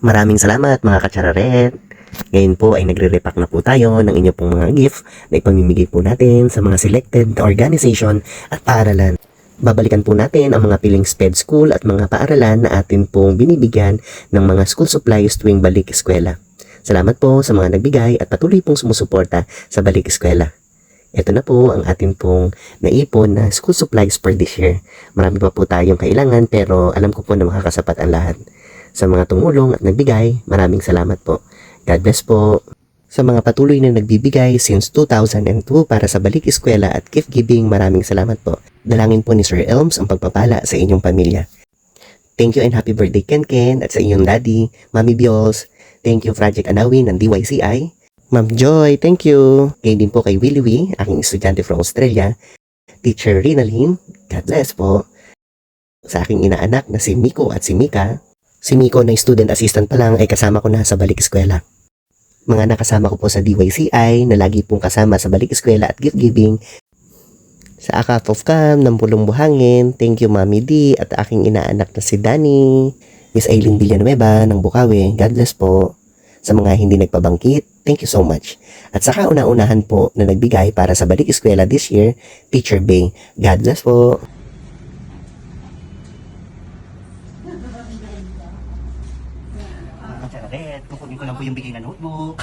Maraming salamat mga katsararet. Ngayon po ay nagre-repack na po tayo ng inyo pong mga gift na ipamimigay po natin sa mga selected organization at paaralan. Babalikan po natin ang mga piling SPED school at mga paaralan na atin pong binibigyan ng mga school supplies tuwing balik eskwela. Salamat po sa mga nagbigay at patuloy pong sumusuporta sa balik eskwela. Ito na po ang atin pong naipon na school supplies for this year. Marami pa po tayong kailangan pero alam ko po na makakasapat ang lahat. Sa mga tumulong at nagbigay, maraming salamat po. God bless po. Sa mga patuloy na nagbibigay since 2002 para sa balik eskwela at gift giving, maraming salamat po. Dalangin po ni Sir Elms ang pagpapala sa inyong pamilya. Thank you and happy birthday Ken Ken at sa inyong daddy, Mami Biols. Thank you Project Anawi ng DYCI. Ma'am Joy, thank you. Ngayon din po kay Willie Wee, aking estudyante from Australia. Teacher Rinalyn, God bless po. Sa aking inaanak na si Miko at si Mika. Si Miko na student assistant pa lang ay kasama ko na sa balik eskwela. Mga nakasama ko po sa DYCI na lagi pong kasama sa balik eskwela at gift giving. Sa Akap of Cam ng Pulong Buhangin, thank you Mami D at aking inaanak na si Danny. Miss Aileen Villanueva ng Bukawi, God bless po. Sa mga hindi nagpabangkit, thank you so much. At sa kauna-unahan po na nagbigay para sa balik eskwela this year, Teacher Bing, God bless po. Red, kukunin ko lang po yung bigay na notebook.